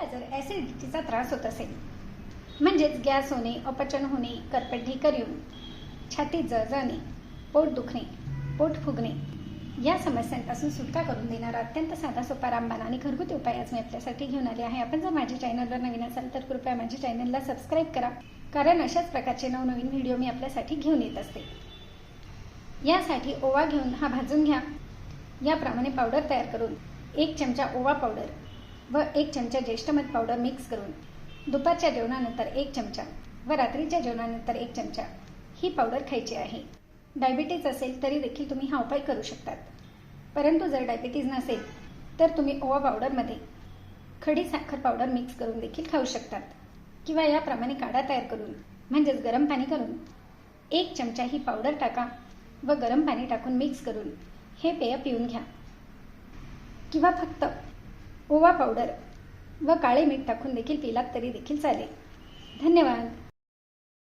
तुम्हाला जर ॲसिडिटीचा त्रास होत असेल म्हणजेच गॅस होणे अपचन होणे करपट्टी ढेकर येऊन छातीत जळजळणे पोट दुखणे पोट फुगणे या समस्यांपासून सुटका करून देणारा अत्यंत साधा सोपा रामबाण आणि घरगुती उपाय आज मी आपल्यासाठी घेऊन आले आहे. आपण जर माझ्या चॅनलवर नवीन असाल तर कृपया माझ्या चॅनलला सबस्क्राईब करा. कारण अशाच प्रकारचे नवनवीन व्हिडिओ मी आपल्यासाठी घेऊन येत असते. यासाठी ओवा घेऊन हा भाजून घ्या. याप्रमाणे पावडर तयार करून एक चमचा ओवा पावडर व एक चमचा ज्येष्ठमध पावडर मिक्स करून दुपारच्या जेवणानंतर एक चमचा व रात्रीच्या जेवणानंतर एक चमचा ही पावडर खायची आहे. डायबिटीज असेल तरी देखील तुम्ही हा उपाय करू शकतात. परंतु जर डायबिटीज नसेल तर तुम्ही ओवा पावडरमध्ये खडी साखर पावडर मिक्स करून देखील खाऊ शकतात. किंवा याप्रमाणे काढा तयार करून म्हणजेच गरम पाणी करून एक चमचा ही पावडर टाका व गरम पाणी टाकून मिक्स करून हे पेय पिऊन घ्या. किंवा फक्त ओवा पावडर व काळे मीठ टाकून देखील पिलात तरी देखील चालेल. धन्यवाद.